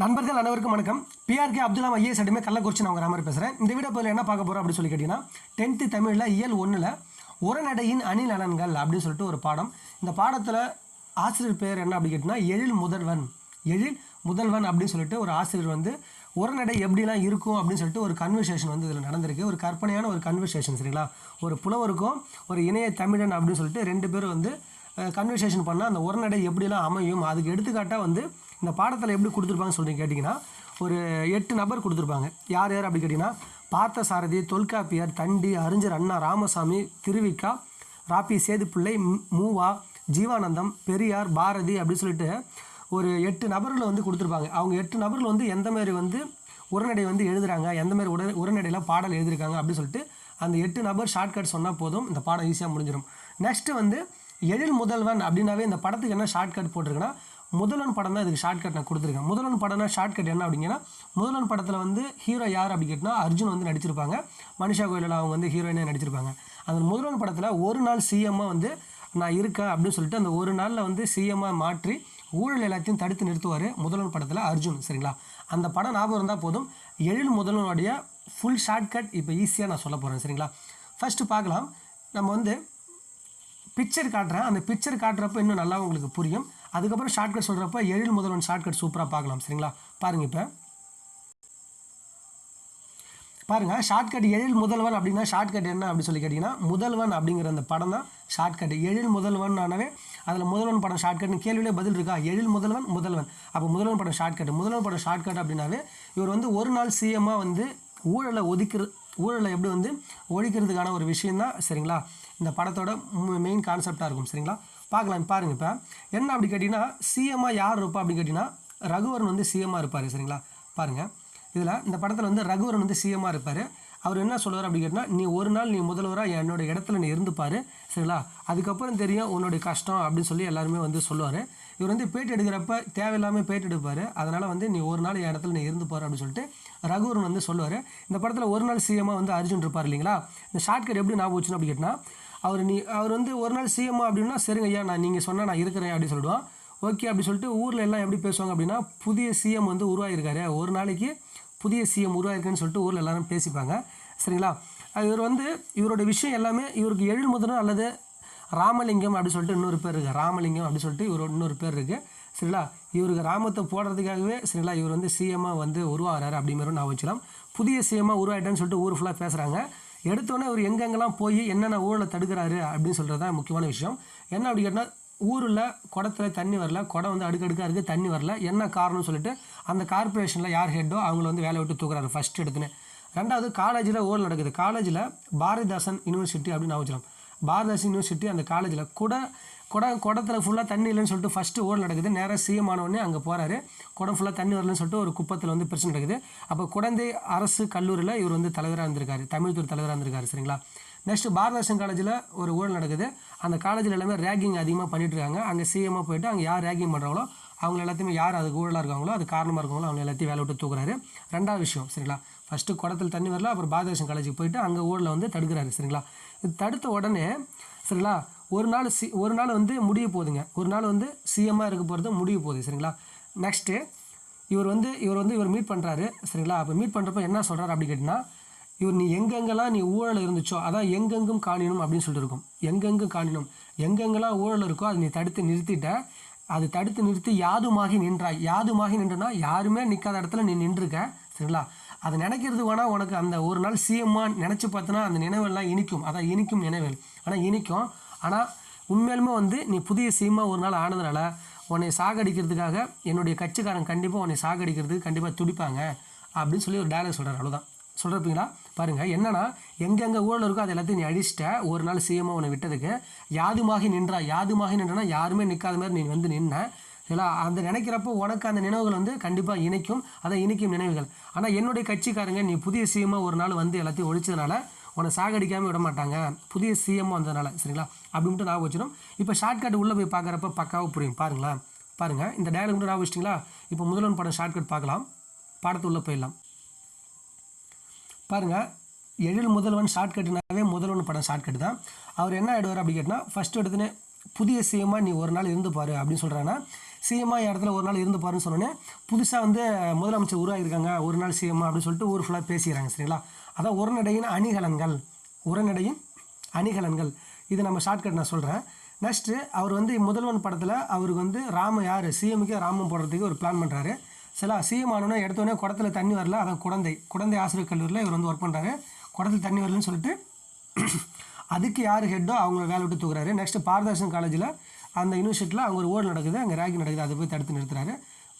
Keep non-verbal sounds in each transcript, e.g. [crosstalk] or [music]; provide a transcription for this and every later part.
நண்பர்கள் அனைவருக்கும் வணக்கம். பிஆர்கே அப்துல்லாம் ஐஏஎஸ் அடிமே கள்ளக்குறிச்சி நான் உங்கள் ராமர் பேசுகிறேன் இந்த வீடியோ பதில் என்ன பார்க்க போகிறோம் அப்படின்னு சொல்லி கேட்டிங்கன்னா டென்த்து தமிழில் இயல் ஒன்றில் உரநடையின் அணி நலன்கள் அப்படின்னு சொல்லிட்டு ஒரு பாடம். இந்த பாடத்தில் ஆசிரியர் பேர் என்ன அப்படின்னு கேட்டிங்கன்னா எழில் முதல்வன். எழில் முதல்வன் அப்படின்னு சொல்லிட்டு ஒரு ஆசிரியர் வந்து உரநடை எப்படிலாம் இருக்கும் அப்படின்னு சொல்லிட்டு ஒரு கன்வர்சேஷன் வந்து இதில் நடந்திருக்கு. ஒரு கற்பனையான ஒரு கன்வர்சேஷன் சரிங்களா? ஒரு புலவருக்கும் ஒரு இணைய தமிழன் அப்படின்னு சொல்லிட்டு ரெண்டு பேரும் வந்து கன்வர்சேஷன் பண்ணால் அந்த உரநடை எப்படிலாம் அமையும்? அதுக்கு எடுத்துக்காட்டாக வந்து இந்த பாடத்தில் எப்படி கொடுத்துருப்பாங்கன்னு சொல்கிறீங்க கேட்டிங்கன்னா ஒரு எட்டு நபர் கொடுத்துருப்பாங்க. யார் யார் அப்படி கேட்டிங்கன்னா பார்த்தசாரதி தொல்காப்பியர் தண்டி அறிஞர் அண்ணா ராமசாமி திருவிக்கா ராப்பி சேதுப்பிள்ளை மூவா ஜீவானந்தம் பெரியார் பாரதி அப்படின்னு சொல்லிட்டு ஒரு எட்டு நபர்களை வந்து கொடுத்துருப்பாங்க. அவங்க எட்டு நபர்கள் வந்து எந்த மாதிரி வந்து உரைநடை வந்து எழுதுகிறாங்க எந்த மாதிரி உர உரைநடையில் பாடல் எழுதியிருக்காங்க அப்படின்னு சொல்லிட்டு அந்த எட்டு நபர் ஷார்ட்கட் சொன்னால் போதும் இந்த பாடம் ஈஸியாக முடிஞ்சிடும் நெக்ஸ்ட்டு வந்து எழில் முதல்வன் அப்படின்னாவே இந்த படத்துக்கு என்ன ஷார்ட்கட் போட்டிருக்குன்னா முதலன் படம் தான் இதுக்கு ஷார்ட்கட் நான் கொடுத்துருக்கேன். முதலன் படம்னா ஷார்ட்கட் என்ன அப்படிங்கன்னா முதலன் படத்தில் வந்து ஹீரோ யார் அப்படி கேட்டால் அர்ஜுன் வந்து நடிச்சிருப்பாங்க. மனிஷா கோயிலில் அவங்க வந்து ஹீரோயினாக நடிச்சிருப்பாங்க. அந்த முதலன் படத்தில் ஒரு நாள் சிஎம்மாக வந்து நான் இருக்கேன் அப்படின்னு சொல்லிட்டு அந்த ஒரு நாளில் வந்து சிஎம்மாக மாற்றி ஊழல் எல்லாத்தையும் தடுத்து நிறுத்துவார் முதல்வன் படத்தில் அர்ஜுன் சரிங்களா? அந்த படம் ஞாபகம் இருந்தால் போதும். எழில் முதல்வனுடைய ஃபுல் ஷார்ட்கட் இப்போ ஈஸியாக நான் சொல்ல போகிறேன் சரிங்களா? ஃபஸ்ட்டு பார்க்கலாம். நம்ம வந்து பிக்சர் காட்டுறேன். அந்த பிக்சர் காட்டுறப்ப இன்னும் நல்லா உங்களுக்கு புரியும். அதுக்கப்புறம் ஷார்ட்கட் சொல்கிறப்ப எழில் முதல்வன் ஷார்ட்கட் சூப்பராக பார்க்கலாம். சரிங்களா? பாருங்கள் இப்போ. பாருங்க ஷார்ட்கட் எழில் முதல்வன் அப்படின்னா ஷார்ட்கட் என்ன அப்படின்னு சொல்லி கேட்டிங்கன்னா முதல்வன் அப்படிங்கிற அந்த படம் தான் ஷார்ட்கட் எழில் முதல்வன் ஆனவே அதில் முதல்வன் படம் ஷார்ட்கட்னு கேள்வியிலே பதில் இருக்கா? எழில் முதல்வன் முதல்வன் அப்போ முதல்வன் படம் ஷார்ட்கட் முதல்வன் படம் ஷார்ட்கட் அப்படின்னாவே இவர் வந்து ஒரு நாள் சிஎம்மாக வந்து ஊழலை ஒதுக்கிற ஊழலை எப்படி வந்து ஒழிக்கிறதுக்கான ஒரு விஷயம் தான் சரிங்களா? இந்த படத்தோட மெயின் கான்செப்டாக இருக்கும் சரிங்களா? பார்க்கலாம் பாருங்க இப்போ. என்ன அப்படி கேட்டிங்கன்னா சிஎம்மாக யார் இருப்பா அப்படின்னு கேட்டிங்கன்னா ரகுவரன் வந்து சிஎம்மாக இருப்பார் சரிங்களா? பாருங்கள் இதில் இந்த படத்தில் வந்து ரகுவரன் வந்து சிஎம்மாக இருப்பார். அவர் என்ன சொல்லுவார் அப்படி கேட்டால் நீ ஒரு நாள் நீ முதல்வராக என்னோட இடத்துல நீ இருந்துப்பார் சரிங்களா? அதுக்கப்புறம் தெரியும் உன்னுடைய கஷ்டம் அப்படின்னு சொல்லி எல்லாருமே வந்து சொல்லுவார். இவர் வந்து பேட்டி எடுக்கிறப்ப தேவையில்லாமல் பேட்டி எடுப்பார். அதனால் வந்து நீ ஒரு நாள் என் இடத்துல நீ இருந்துப்பார் அப்படின்னு சொல்லிட்டு ரகுவரன் வந்து சொல்லுவார். இந்த படத்தில் ஒரு நாள் சிஎம்மாக வந்து அர்ஜுன் இருப்பார் இல்லைங்களா? இந்த ஷார்ட்கட் எப்படி ஞாபகம் வச்சுன்னு அப்படி கேட்டால் அவர் நீ அவர் வந்து ஒரு நாள் சிஎம்மா அப்படின்னா சரிங்க ஐயா நான் நீங்கள் சொன்னால் நான் இருக்கிறேன் அப்படின்னு சொல்லிடுவான். ஓகே அப்படி சொல்லிட்டு ஊரில் எல்லாம் எப்படி பேசுவாங்க அப்படின்னா புதிய சிஎம் வந்து உருவாகிருக்காரு ஒரு நாளைக்கு புதிய சிஎம் உருவாயிருக்குன்னு சொல்லிட்டு ஊரில் எல்லாரும் பேசிப்பாங்க. சரிங்களா? இவர் வந்து இவரோட விஷயம் எல்லாமே இவருக்கு எழில் அல்லது ராமலிங்கம் அப்படின்னு சொல்லிட்டு இன்னொரு பேர் இருக்குது ராமலிங்கம் அப்படின்னு சொல்லிட்டு இவர் இன்னொரு பேர் இருக்குது சரிங்களா? இவருக்கு ராமத்தை போடுறதுக்காகவே சரிங்களா? இவர் வந்து சிஎம்மாக வந்து உருவாகிறாரு அப்படிங்கிற நான் வச்சுக்கலாம் புதிய சிஎம்மாக உருவாயிட்டேன்னு சொல்லிட்டு ஊர் ஃபுல்லாக பேசுகிறாங்க எடுத்தோன்னே அவர் எங்கெங்கெல்லாம் போய் என்னென்ன ஊழலை தடுக்கிறாரு அப்படின்னு சொல்கிறது தான் முக்கியமான விஷயம். என்ன அப்படி கேட்டால் ஊரில் குடத்துல தண்ணி வரல குடம் வந்து அடுக்கடுக்காக இருக்குது தண்ணி வரல. என்ன காரணம்னு சொல்லிட்டு அந்த கார்ப்பரேஷனில் யார் ஹெட்டோ அவங்கள வந்து வேலை விட்டு தூக்குறாரு ஃபஸ்ட் எடுத்துன்னு ரெண்டாவது காலேஜில் ஊழல் நடக்குது. காலேஜில் பாரதிதாசன் யூனிவர்சிட்டி அப்படின்னு நான் வச்சுக்கலாம். பாரதிதாசன் யூனிவர்சிட்டி அந்த காலேஜில் கூட குடம் குடத்தில் ஃபுல்லாக தண்ணி இல்லைன்னு சொல்லிட்டு ஃபஸ்ட்டு ஊழல் நடக்குது. நேராக சிஎம் ஆனவுடனே அங்கே போகிறாரு குடம் ஃபுல்லாக தண்ணி வரலன்னு சொல்லிட்டு ஒரு குப்பத்தில் வந்து பிரச்சனை நடக்குது. அப்போ குழந்தை அரசு கல்லூரியில் இவர் வந்து தலைவராக இருந்திருக்காரு. தமிழ்துறை தலைவராக இருந்திருக்காரு. சரிங்களா? நெக்ஸ்ட் பாரதாசன் காலேஜில் ஒரு ஊழல் நடக்குது. அந்த காலேஜில் எல்லாமே ரேகிங் அதிகமாக பண்ணிட்டுருக்காங்க அங்கே சிஎம்மாக போயிட்டு அங்கே யார் ரேகிங் பண்ணுறாங்களோ அவங்க எல்லாத்தையுமே யார் அதுக்கு ஊழலாக இருக்காங்களோ அது காரணமாக இருக்காங்களோ அவங்க எல்லாத்தையும் வேலை விட்டு தூக்குறாரு. ரெண்டாவது விஷயம் சரிங்களா? ஃபஸ்ட்டு குடத்தில் தண்ணி வரல அப்புறம் பாரதாசன் காலேஜுக்கு போயிட்டு அங்கே ஊழலை வந்து தடுக்கிறாரு. சரிங்களா? இது தடுத்த உடனே சரிங்களா? ஒரு நாள் சி ஒரு நாள் வந்து முடிய போகுதுங்க ஒரு நாள் வந்து சிஎம்மாக இருக்க போகிறது முடிய போகுது சரிங்களா? நெக்ஸ்ட்டு இவர் வந்து இவர் வந்து இவர் மீட் பண்ணுறாரு சரிங்களா? அப்போ மீட் பண்ணுறப்ப என்ன சொல்கிறாரு அப்படி கேட்டிங்கன்னா இவர் நீ எங்கெங்கெல்லாம் நீ ஊழல் இருந்துச்சோ அதான் எங்கெங்கும் காணினும் அப்படின்னு சொல்லிட்டு இருக்கும். எங்கெங்கும் காணினும். எங்கெங்கெல்லாம் ஊழல் இருக்கோ அதை நீ தடுத்து நிறுத்திட்ட அது தடுத்து நிறுத்தி யாதுமாகி நின்றாய். யாதுமாகி நின்றுனா யாருமே நிற்காத இடத்துல நீ நின்றுருக்க சரிங்களா? அதை நினைக்கிறது வேணால் உனக்கு அந்த ஒரு நாள் சிஎம்மா நினச்சி பார்த்தனா அந்த நினைவெல்லாம் இனிக்கும். அதான் இனிக்கும் நினைவுகள். ஆனால் இனிக்கும். ஆனால் உண்மையிலுமே வந்து நீ புதிய சிஎம்மா ஒரு நாள் ஆனதுனால உன்னை சாகடிக்கிறதுக்காக என்னுடைய கட்சிக்காரன் கண்டிப்பாக உன்னை சாகடிக்கிறதுக்கு கண்டிப்பாக துடிப்பாங்க அப்படின்னு சொல்லி ஒரு டயலாக் சொல்கிறார் அவ்வளோதான் சொல்கிறப்பீங்களா பாருங்கள் என்னென்னா எங்கெங்கே ஊழல் இருக்கோ அது எல்லாத்தையும் நீ அடிச்சிட்ட ஒரு நாள் சிஎம்மாக உன்னை விட்டதுக்கு யாதுமாகி நின்றா யாதுமாகி நின்றனா யாருமே நிற்காத மாதிரி நீ வந்து நின்ன. இல்லை அந்த நினைக்கிறப்போ உனக்கு அந்த நினைவுகள் வந்து கண்டிப்பாக இணைக்கும் அதை இணைக்கும் நினைவுகள். ஆனால் என்னுடைய கட்சிக்காரங்க நீ புதிய சிஎம்மாக ஒரு நாள் வந்து எல்லாத்தையும் ஒழிச்சதுனால உன்னை சாகடிக்காமல் விட மாட்டாங்க. புதிய சிஎம் வந்ததுனால சரிங்களா? அப்படின்ட்டு நான் வச்சிடும் இப்போ ஷார்ட்கட் உள்ளே போய் பார்க்குறப்ப பக்காவாக புரியும். பாருங்களேன் பாருங்கள் இந்த டயலாக் மட்டும் நான் வச்சிட்டிங்களா? இப்போ முதல்வன் படம் ஷார்ட்கட் பார்க்கலாம். பாடத்து உள்ளே போயிடலாம். பாருங்கள் எழில் முதல்வன் ஷார்ட்கட்னாவே முதல்வன் படம் ஷார்ட்கட் தான். அவர் என்ன ஆயிடுவார் அப்படி கேட்டால் ஃபஸ்ட்டு எடுத்துன்னு புதிய சிஎம்மா நீ ஒரு நாள் இருந்து பாரு அப்படின்னு சொல்கிறாங்கன்னா சிஎம்மா இடத்துல ஒரு நாள் இருந்து பாருன்னு சொன்னோன்னே புதுசாக வந்து முதலமைச்சர் உருவாகியிருக்காங்க. ஒரு நாள் சிஎம்மா அப்படின்னு சொல்லிட்டு ஊர் ஃபுல்லாக பேசிக்கிறாங்க சரிங்களா? அதான் உரநடையின் அணிகலன்கள். உரநடையின் அணிகலன்கள். இது நம்ம ஷார்ட்கட் நான் சொல்கிறேன் நெக்ஸ்ட்டு அவர் வந்து முதல்வன் படத்தில் அவருக்கு வந்து ராம யார்? சிஎம்க்கே ராமம் போடுறதுக்கு ஒரு பிளான் பண்ணுறாரு சில சிஎம் ஆனோடனே எடுத்தோடனே குடத்துல தண்ணி வரல அதான் குழந்தை. குழந்தை ஆசிரியர் கல்லூரியில் இவர் வந்து ஒர்க் பண்ணுறாரு குடத்தில் தண்ணி வரலன்னு சொல்லிட்டு [clears throat] அதுக்கு யார் ஹெட்டோ அவங்கள வேலை விட்டு தூக்குறாரு. நெக்ஸ்ட்டு பாரதாசன் காலேஜில் அந்த யூனிவர்சிட்டியில் அவங்க ஒரு ஓடு நடக்குது. அங்கே ரேக்கிங் நடக்குது. அதை போய் தடுத்து நிறுத்துறாரு.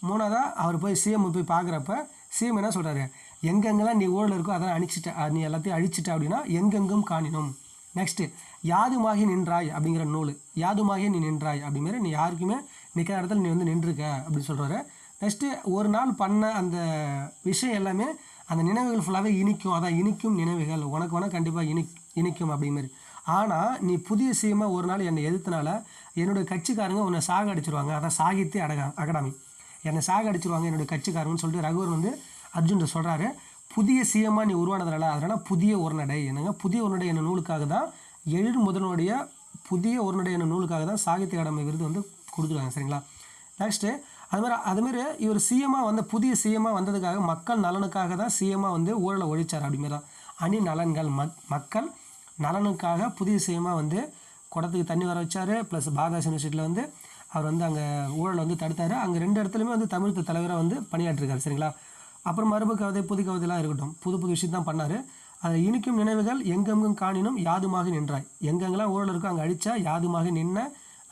மூணாவதாக அவர் போய் சிஎம் போய் பார்க்குறப்ப சிஎம் என்ன சொல்கிறாரு எங்கெங்கெல்லாம் நீ ஊழல் இருக்கோ அதெல்லாம் அழிச்சிட்ட நீ எல்லாத்தையும் அழிச்சிட்ட அப்படின்னா எங்கெங்கும் காணினோம். நெக்ஸ்ட்டு யாதுமாகி நின்றாய் அப்படிங்கிற நூல். யாதுமாகி நீ நின்றாய் அப்படிங்கிற நீ யாருக்குமே நிற்கிற இடத்துல நீ வந்து நின்றுருக்க அப்படின்னு சொல்கிறாரு நெக்ஸ்ட்டு ஒரு நாள் பண்ண அந்த விஷயம் எல்லாமே அந்த நினைவுகள் ஃபுல்லாகவே இனிக்கும். அதான் இனிக்கும் நினைவுகள். உனக்கு வேணால் கண்டிப்பாக இனி இனிக்கும் அப்படிமாரி ஆனால் நீ புதிய சிஎம்மா ஒரு நாள் என்னை எதிர்த்தனால என்னுடைய கட்சிக்காரங்க உன்னை சாக அடிச்சிருவாங்க அதான் சாகித்ய அடகா அகாடமி. என்னை சாக அடிச்சிருவாங்க என்னுடைய கட்சிக்காரங்கன்னு சொல்லிட்டு ரகுவர் வந்து அர்ஜுன் சொல்கிறாரு புதிய சிஎம்மா நீ உருவானதுனால அதனால் புதிய ஒருநடை என்னங்க புதிய உரைநடை என்ன நூலுக்காக தான் எழில் முதனுடைய புதிய உரைநடை என்ன நூலுக்காக தான் சாகித்ய அகாடமி விருது வந்து கொடுத்துருக்காங்க சரிங்களா? நெக்ஸ்ட்டு அதுமாதிரி அதுமாரி இவர் சிஎம்மாக வந்த புதிய சிஎம்மாக வந்ததுக்காக மக்கள் நலனுக்காக தான் சிஎம்மாக வந்து ஊழலை ஒழிச்சார் அப்படிமாரி தான் அணி நலன்கள் மக் மக்கள் நலனுக்காக புதிய சிஎம்மாக வந்து குடத்துக்கு தண்ணி வர வச்சார். ப்ளஸ் பாரதாஸ் யூனிவர்சிட்டியில் வந்து அவர் வந்து அங்கே ஊழலை வந்து தடுத்தார். அங்கே ரெண்டு இடத்துலையுமே வந்து தமிழ் தலைவராக வந்து பணியாற்றிருக்காரு சரிங்களா? அப்புறம் மரபு கவிதை புது கவிதைலாம் இருக்கட்டும். புது புது விஷயம் தான் பண்ணார். அது இனிக்கும் நினைவுகள் எங்கெங்கும் காணினும் யாதுமாக நின்றாய். எங்கெங்கெல்லாம் ஊழல் இருக்கோ அங்கே அடித்தா யாதுமாக நின்ன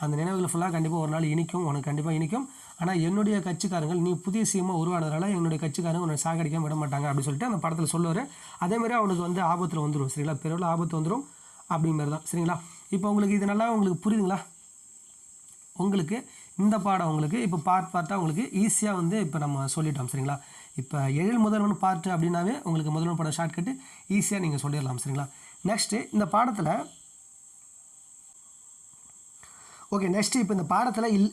அந்த நினைவுகள் ஃபுல்லாக கண்டிப்பாக ஒரு நாள் இனிக்கும். உனக்கு கண்டிப்பாக இனிக்கும். ஆனால் என்னுடைய கட்சிக்காரங்கள் நீ புதிய சீமா உருவானதுனால என்னுடைய கட்சிக்காரங்க உன்னை சாகடிக்காம விட மாட்டாங்க அப்படின்னு சொல்லிட்டு அந்த படத்தில் சொல்லுவார். அதேமாதிரி அவனுக்கு வந்து ஆபத்தில் வந்துடும் சரிங்களா? பெருவில் ஆபத்து வந்துடும் அப்படிங்கிறது தான். சரிங்களா? இப்போ உங்களுக்கு இது நல்லா உங்களுக்கு புரியுதுங்களா? உங்களுக்கு இந்த பாடம் உங்களுக்கு இப்போ பார்ட் பார்ட்டாக உங்களுக்கு ஈஸியாக வந்து இப்போ நம்ம சொல்லிட்டோம். சரிங்களா? இப்போ எழில் முதல்வன் பார்ட் அப்படின்னாவே உங்களுக்கு முதல்வன் படம் ஷார்ட்கட்டு ஈஸியாக நீங்கள் சொல்லிடலாம் சரிங்களா? நெக்ஸ்ட்டு இந்த பாடத்தில் ஓகே நெக்ஸ்ட்டு இப்போ இந்த பாடத்தில் இல்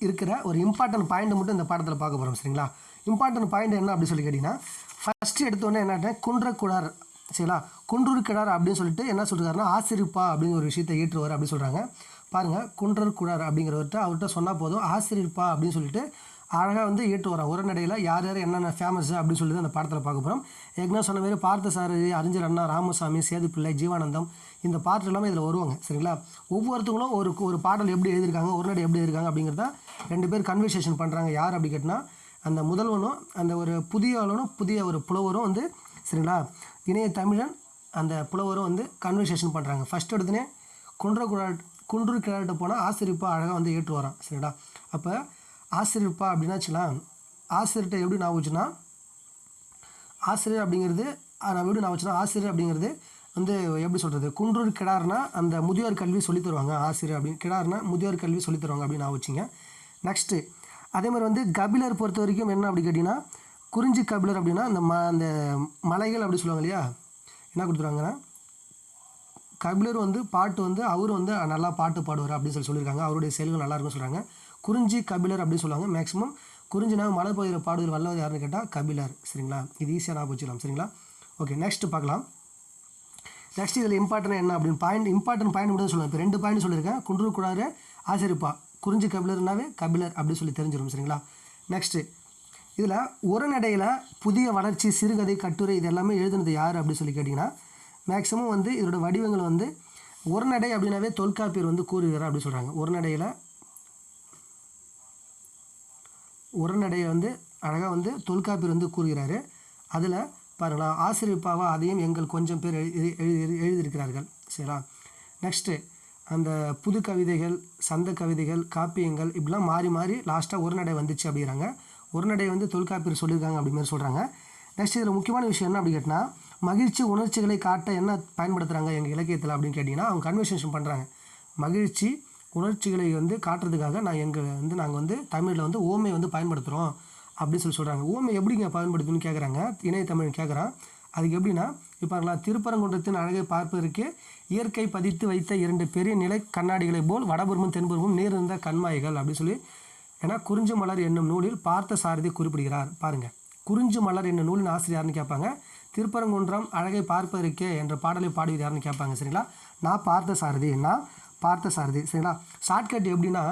இருக்கிற ஒரு இம்பார்ட்டன்ட் பாயிண்ட் மட்டும் இந்த பாடத்தில் பார்க்க போகிறோம் சரிங்களா? இம்பார்ட்டன்ட் பாயிண்ட் என்ன அப்படின்னு சொல்லி கேட்டிங்கன்னா ஃபஸ்ட்டு எடுத்தோடனே என்ன குன்றக்குடார் சரிங்களா? குன்றூர் கிடார் அப்படின்னு சொல்லிட்டு என்ன சொல்கிறாருன்னா ஆசிரிப்பா அப்படிங்கிற ஒரு விஷயத்தை ஏற்றுவார் அப்படின்னு சொல்கிறாங்க பாருங்கள் குன்றர் குடார் அப்படிங்கிறவர்கிட்ட அவர்கிட்ட சொன்னால் போதும் ஆசிரியப்பா அப்படின்னு சொல்லிட்டு அழகாக வந்து ஏற்று வரான். உரநடையில் யார் யார் என்னென்ன ஃபேமஸ் அப்படின்னு சொல்லிட்டு அந்த பாடத்தில் பார்க்க போகிறோம் ஏற்கனவே சொன்ன மாதிரி பார்த்த சாரதி அறிஞர் அண்ணா ராமசாமி சேதுப்பிள்ளை ஜீவானந்தம் இந்த பாட்டு எல்லாமே இதில் வருவாங்க. சரிங்களா? ஒவ்வொருத்தவங்களும் ஒரு ஒரு பாடல் எப்படி எழுதியிருக்காங்க உரநடை எப்படி எழுதியிருக்காங்க அப்படிங்கிறத ரெண்டு பேர் கன்வர்சேஷன் பண்ணுறாங்க யார் அப்படி கேட்டால் அந்த முதல்வனும் அந்த ஒரு புதிய ஆளுனும் புதிய ஒரு புலவரும் வந்து சரிங்களா? இணைய தமிழன் அந்த புலவரும் வந்து கன்வர்சேஷன் பண்ணுறாங்க ஃபஸ்ட் எடுத்துனே குன்ற குழா குன்று கிழாட்ட போனால் ஆசிரியப்பாக அழகாக வந்து ஏற்று வரான் சரிடா அப்போ ஆசிரியர்ப்பா அப்படின்னா வச்சுக்கலாம் ஆசிரியர்கிட்ட எப்படி நான் வச்சுன்னா ஆசிரியர் அப்படிங்கிறது நான் எப்படி நான் வச்சுன்னா ஆசிரியர் அப்படிங்கிறது வந்து எப்படி சொல்கிறது குன்றூர் கிடார்னா அந்த முதியோர் கல்வி சொல்லித் தருவாங்க ஆசிரியர் அப்படின்னு. கிடார்னா முதியோர் கல்வி சொல்லித்தருவாங்க அப்படின்னு நான் வச்சுங்க. நெக்ஸ்ட்டு அதே மாதிரி வந்து கபிலர் பொறுத்த வரைக்கும் என்ன அப்படி கேட்டிங்கன்னா குறிஞ்சி கபிலர் அப்படின்னா அந்த ம அந்த மலைகள் அப்படி சொல்லுவாங்க இல்லையா? என்ன கொடுத்துருவாங்கன்னா கபிலர் வந்து பாட்டு வந்து அவர் வந்து நல்லா பாட்டு பாடுவார் அப்படின்னு சொல்லி சொல்லியிருக்காங்க. அவருடைய செயல்கள் நல்லா இருக்கும்னு சொல்கிறாங்க குறிஞ்சி கபிலர் அப்படின்னு சொல்லுவாங்க. மேக்ஸிமம் குறிஞ்சினா மலை பகுதியில் பாடுகிற வல்லவர் யாருன்னு கேட்டால் கபிலர். சரிங்களா? இது ஈஸியாக நான் வச்சுக்கலாம். சரிங்களா? ஓகே நெக்ஸ்ட் பார்க்கலாம். நெக்ஸ்ட் இதில் இம்பார்ட்டன் என்ன அப்படின்னு பாயிண்ட் இம்பார்ட்டன்ட் பாயிண்ட் மட்டும் சொல்லுவேன். இப்போ ரெண்டு பாயிண்ட் சொல்லியிருக்கேன். குன்று கூடாரு ஆசிரிப்பா குறிஞ்சி கபிலர்னாவே கபிலர் அப்படின்னு சொல்லி தெரிஞ்சிடும் சரிங்களா? நெக்ஸ்ட்டு இதில் உரநடையில் புதிய வளர்ச்சி சிறுகதை கட்டுரை இது எல்லாமே எழுதுனது யார் அப்படின்னு சொல்லி கேட்டிங்கன்னா மேக்ஸிமம் வந்து இதோட வடிவங்கள் வந்து உரநடை அப்படின்னாவே தொல்காப்பியர் வந்து கூறுகிறார் அப்படின்னு சொல்கிறாங்க உரநடையில் உரநடையை வந்து அழகாக வந்து தொல்காப்பியர் வந்து கூறுகிறாரு. அதில் பாருங்களா ஆசிரியப்பாவா அதையும் எங்கள் கொஞ்சம் பேர் எழுதி எழுதி எழுதியிருக்கிறார்கள். சரிங்களா? நெக்ஸ்ட்டு அந்த புது கவிதைகள் சந்த கவிதைகள் காப்பியங்கள் இப்படிலாம் மாறி மாறி லாஸ்ட்டாக உரநடை வந்துச்சு அப்படிங்கிறாங்க. உரநடை வந்து தொல்காப்பியர் சொல்லியிருக்காங்க அப்படிமாதிரி சொல்கிறாங்க நெக்ஸ்ட் இதில் முக்கியமான விஷயம் என்ன அப்படி கேட்டால் மகிழ்ச்சி உணர்ச்சிகளை காட்ட என்ன பயன்படுத்துகிறாங்க எங்கள் இலக்கியத்தில் அப்படின்னு கேட்டிங்கன்னா அவங்க கன்வர்சேஷன் பண்ணுறாங்க மகிழ்ச்சி உணர்ச்சிகளை வந்து காட்டுறதுக்காக நான் எங்கள் வந்து நாங்கள் வந்து தமிழில் வந்து ஓமை வந்து பயன்படுத்துகிறோம் அப்படின்னு சொல்லி சொல்கிறாங்க ஓமை எப்படிங்க பயன்படுத்துன்னு கேட்குறாங்க இணையத்தமிழ் கேட்குறான் அதுக்கு எப்படின்னா இப்போ திருப்பரங்குன்றத்தின் அழகை பார்ப்பதற்கு இயற்கை பதித்து வைத்த இரண்டு பெரிய நிலை கண்ணாடிகளைப் போல் வடபுறமும் தென்புறமும் நீர் இருந்த கண்மாய்கள் அப்படின்னு சொல்லி ஏன்னா குறிஞ்சு மலர் என்னும் நூலில் பார்த்த சாரதி குறிப்பிடுகிறார். பாருங்கள் குறிஞ்சு மலர் என்னும் நூலின் ஆசிரியர் கேட்பாங்க. திருப்பரங்குன்றம் அழகை பார்ப்பதற்கே என்ற பாடலை பாடுவது யாருன்னு கேட்பாங்க. சரிங்களா? நான் பார்த்த சாரதி. நான் பார்த்த சாரதி சரிங்களா? ஷார்ட்கட் எப்படின்னா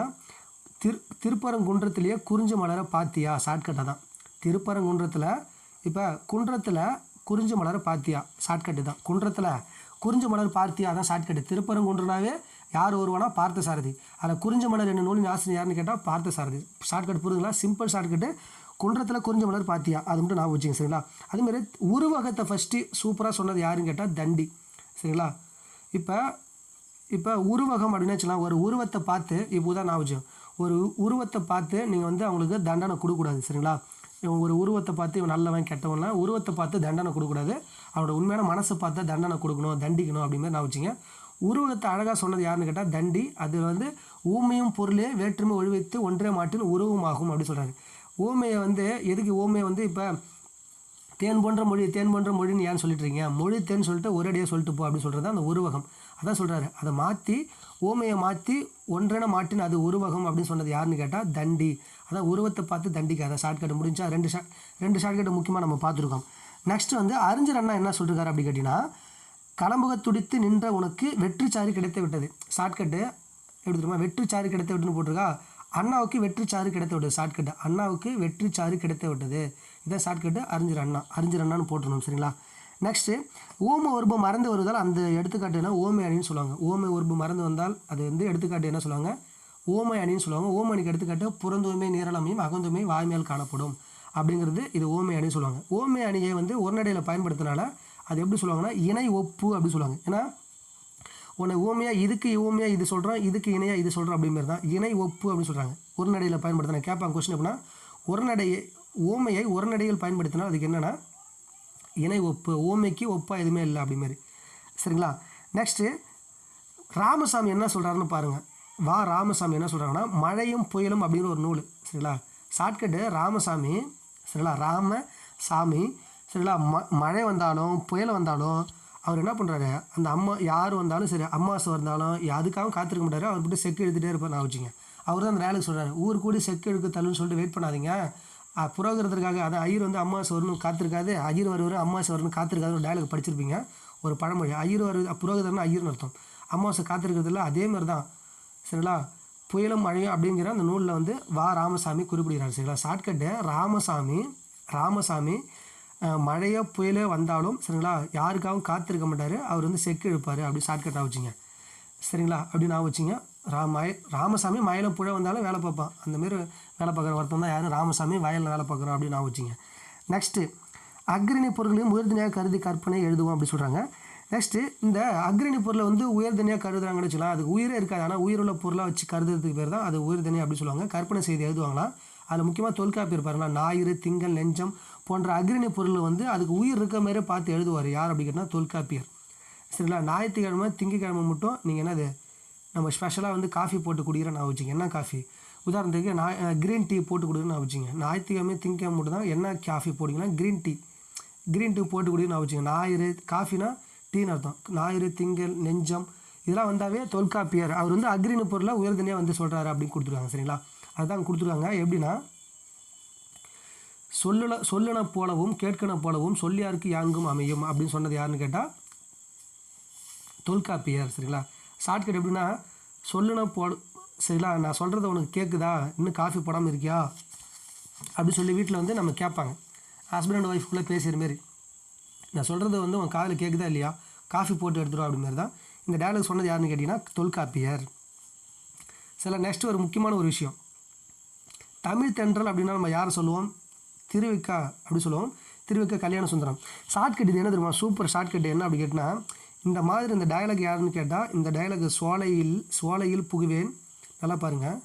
திரு திருப்பரங்குன்றத்திலேயே குறிஞ்சி மலரை பார்த்தியா? ஷார்ட்கட்டை தான் திருப்பரங்குன்றத்தில் இப்போ குன்றத்தில் குறிஞ்சி மலரை பார்த்தியா? ஷார்ட்கட்டு தான். குன்றத்தில் குறிஞ்சி மலர் பார்த்தியா? தான் ஷார்ட்கட்டு திருப்பரங்குன்றனாவே யார் வருவானா பார்த்த சாரதி அதில் குறிஞ்சி மலர் என்ன நூலின் ஆசிரியர் யாருன்னு கேட்டால் பார்த்த சாரதி ஷார்ட்கட் புரியுதுங்களா சிம்பிள் ஷார்ட்கட்டு குன்றத்தில் குறிஞ்சி மலர் பார்த்தியா? அது மட்டும் நான் வச்சுங்க சரிங்களா? அதேமாதிரி உருவகத்தை ஃபஸ்ட்டு சூப்பராக சொன்னது யாருன்னு கேட்டால் தண்டி. சரிங்களா? இப்போ இப்போ உருவகம் அப்படின்னு வச்சுக்கலாம். ஒரு உருவத்தை பார்த்து இப்போ தான் நான் ஒரு உருவத்தை பார்த்து நீங்கள் வந்து அவங்களுக்கு தண்டனை கொடுக்கக்கூடாது சரிங்களா? இவன் ஒரு உருவத்தை பார்த்து இவன் நல்லவன் கெட்டவன்லாம் உருவத்தை பார்த்து தண்டனை கொடுக்கக்கூடாது. அவனோட உண்மையான மனசை பார்த்து தண்டனை கொடுக்கணும் தண்டிக்கணும் அப்படிங்கிற நான் வச்சுங்க உருவகத்தை அழகாக சொன்னது யாருன்னு கேட்டால் தண்டி. அது வந்து ஊமையும் பொருளே வேற்றுமை ஒழிவைத்து ஒன்றே மாட்டின் உருவமாகும் அப்படின்னு சொல்கிறாரு ஊமையை வந்து எதுக்கு ஊமையை வந்து இப்போ தேன் போன்ற மொழி தேன் போன்ற மொழின்னு ஏன் சொல்லிட்டு இருக்கீங்க? மொழி தேன் சொல்லிட்டு ஒரேடியாக சொல்லிட்டு போ அப்படின்னு சொல்கிறது அந்த உருவகம். அதான் சொல்கிறாரு அதை மாற்றி ஓமையை மாற்றி ஒன்றென மாட்டின் அது உருவகம் அப்படின்னு சொன்னது யாருன்னு கேட்டால் தண்டி. அதான் உருவத்தை பார்த்து தண்டிக்காத ஷார்ட்கட் முடிஞ்சா ரெண்டு ஷார்ட் ரெண்டு ஷார்ட்கட் முக்கியமாக நம்ம பார்த்துருக்கோம். நெக்ஸ்ட் வந்து அறிஞர் அண்ணா என்ன சொல்லிருக்காரு அப்படி கேட்டிங்கன்னா கலம்புக துடித்து நின்ற உனக்கு வெற்றுச்சாறு கிடைத்து விட்டது. ஷார்ட்கட்டு எப்படி தெரியுமா வெற்றுச்சாறு கிடைத்து விட்டுன்னு போட்டிருக்கா? அண்ணாவுக்கு வெற்றிச்சாறு கிடைத்து விட்டது. ஷார்ட்கட்டு அண்ணாவுக்கு வெற்றிச்சாறு கிடைத்து விட்டது. இதான் ஷார்ட்கட்டு அறிஞர் அண்ணா. அறிஞர் அண்ணான்னு போட்டுருணும் சரிங்களா? நெக்ஸ்ட்டு ஓம உருபு மறந்து வருவதால் அந்த எடுத்துக்காட்டு என்ன? ஓமை அணின்னு சொல்லுவாங்க. ஓமை உருபு மறந்து வந்தால் அது வந்து எடுத்துக்காட்டு என்ன சொல்லுவாங்க? ஓமை அணின்னு சொல்லுவாங்க. ஓமை அணிக்கு எடுத்துக்காட்டு புறந்தூய்மை நீரளமையும் அகந்தூய்மை வாய்மையால் காணப்படும். அப்படிங்கிறது இது ஓமை அணின்னு சொல்லுவாங்க. ஓமை அணியை வந்து ஒருநடையில் பயன்படுத்தினால அது எப்படி சொல்லுவாங்கன்னா இணை ஒப்பு அப்படின்னு சொல்லுவாங்க. ஏன்னா உன்னை ஓமையாக இதுக்கு ஓமையாக இது சொல்கிறோம் இதுக்கு இணையாக இது சொல்கிறோம் அப்படிங்கிறது தான் இணை ஒப்பு அப்படின்னு சொல்கிறாங்க ஒரு நடையில் பயன்படுத்தின கேட்பாங்க கொஸ்டின் அப்படின்னா ஒரு நடையை ஊமையை ஒரு நடையில் அதுக்கு என்னென்னா இணை ஒப்பு ஊமைக்கு ஒப்பாக எதுவுமே இல்லை அப்படி மாதிரி. சரிங்களா? நெக்ஸ்ட்டு ராமசாமி என்ன சொல்கிறாருன்னு பாருங்கள் வா ராமசாமி என்ன சொல்கிறாங்கன்னா மழையும் புயலும் அப்படின்னு ஒரு நூல். சரிங்களா? ஷார்ட்கட்டு ராமசாமி. சரிங்களா? ராம சாமி சரிங்களா? ம மழை வந்தாலும் புயல் வந்தாலும் அவர் என்ன பண்ணுறாரு அந்த அம்மா யார் வந்தாலும் சரி அம்மாசை வந்தாலும் அதுக்காகவும் காத்திருக்க மாட்டார். அவர் போட்டு செக்கு எடுத்துகிட்டே இருப்பார் நான் வச்சுங்க அவர் தான் அந்த வேலைக்கு சொல்கிறாரு ஊர் கூடி செக்கு எடுக்க தள்ளுன்னு சொல்லிட்டு வெயிட் பண்ணாதீங்க. புரோகிறதுக்காக புரோகிரதற்காக அதை ஐயர் வந்து அம்மா வரணும் காத்திருக்காது ஐயர் வருவார் அம்மாசை வரணும் காத்திருக்காது ஒரு டயலாக் படிச்சிருப்பீங்க ஒரு பழமொழி. ஐயர் வரு புரோகிதர்னா ஐயர்னு அர்த்தம். அம்மாசை காத்திருக்கிறதுல அதே மாதிரி தான் சரிங்களா? புயலும் மழையும் அப்படிங்கிற அந்த நூலில் வந்து வா ராமசாமி குறிப்பிடுகிறார் சரிங்களா? ஷார்ட்கட்டு ராமசாமி ராமசாமி மழையோ புயலே வந்தாலும் சரிங்களா? யாருக்காகவும் காத்திருக்க மாட்டார் அவர் வந்து செக்கு இழுப்பார் அப்படி ஷார்ட்கட்டாக வச்சுங்க. சரிங்களா? அப்படி நான் வச்சுங்க. ரா மய ராமசாமி மயிலும் புழை வந்தாலும் வேலை பார்ப்பான். அந்தமாரி வேலை பார்க்குற ஒருத்தன் தான் யாரும் ராமசாமி வயலில் வேலை பார்க்குறோம் அப்படின்னு நான் வச்சுங்க. நெக்ஸ்ட்டு அக்ரணி பொருள்களையும் உயர்தனியாக கருதி கற்பனை எழுதுவோம் அப்படி சொல்கிறாங்க நெக்ஸ்ட்டு இந்த அக்ரணி பொருளை வந்து உயர்தனியாக கருதுறாங்கன்னு வச்சுக்கலாம். அதுக்கு உயிரே இருக்காது. ஆனால் உயிருள்ள பொருளாக வச்சு கருதுறதுக்கு பேர் தான் அது உயிர்தனி அப்படின்னு சொல்லுவாங்க. கற்பனை செய்து எழுதுவாங்களாம் அதில் முக்கியமாக தொல்காப்பியர் பாருங்களா ஞாயிறு திங்கள் நெஞ்சம் போன்ற அக்ரணி பொருள் வந்து அதுக்கு உயிர் இருக்க மாதிரியே பார்த்து எழுதுவார். யார் அப்படி கேட்டால் தொல்காப்பியர். சரிங்களா? ஞாயிற்றுக்கிழமை திங்கக்கிழமை மட்டும் நீங்கள் என்னது நம்ம ஸ்பெஷலாக வந்து காஃபி போட்டு குடிக்கிற நான் வச்சுங்க என்ன காஃபி உதாரணத்துக்கு நான் க்ரீன் டீ போட்டு குடிக்கிற நான் வச்சுங்க ஞாயிற்றுக்கிழமை திங்கக்கிழமை மட்டும் தான் என்ன காஃபி போட்டிங்கன்னா க்ரீன் டீ க்ரீன் டீ போட்டு குடிக்கிற நான் வச்சுங்க ஞாயிறு காஃபினா டீன்னு அர்த்தம். ஞாயிறு திங்கள் நெஞ்சம் இதெல்லாம் வந்தாவே தொல்காப்பியர். அவர் வந்து அக்ரின்னு பொருளை உயர்தனியாக வந்து சொல்கிறாரு அப்படின்னு கொடுத்துருக்காங்க சரிங்களா? அதுதான் கொடுத்துருக்காங்க. எப்படின்னா சொல்லுன சொல்லுன போலவும் கேட்கன போலவும் சொல்லியாருக்கு யாங்கும் அமையும் அப்படின்னு சொன்னது யாருன்னு கேட்டால் தொல்காப்பியர் சரிங்களா? ஷார்ட்கட் எப்படின்னா சொல்லுனா போல சரிங்களா? நான் சொல்கிறத உனக்கு கேட்குதா இன்னும் காஃபி போடாமல் இருக்கியா? அப்படி சொல்லி வீட்டில் வந்து நம்ம கேட்பாங்க. ஹஸ்பண்ட் அண்ட் ஒய்ஃப்குள்ளே பேசுகிற மாரி. நான் சொல்கிறது வந்து உன் காதில் கேட்குதா இல்லையா? காஃபி போட்டு எடுத்துடும் அப்படி மாதிரி தான் இந்த டயலாக் சொன்னது யாருன்னு கேட்டிங்கன்னா தொல்காப்பியர். சில நெக்ஸ்ட் ஒரு முக்கியமான ஒரு விஷயம். தமிழ் தென்றல் அப்படின்னா நம்ம யாரை சொல்லுவோம்? திருவிக்கா அப்படி சொல்லுவோம். திருவிக்கா கல்யாண சுந்தரம். ஷார்ட்கட் இது என்ன தெரியுமா? சூப்பர் ஷார்ட்கட் என்ன அப்படி கேட்டினா இந்த மாதிரி இந்த டயலாக் யாருன்னு கேட்டால் இந்த டயலாக் சோலையில் சோலையில் புகுவேன். நல்லா பாருங்கள்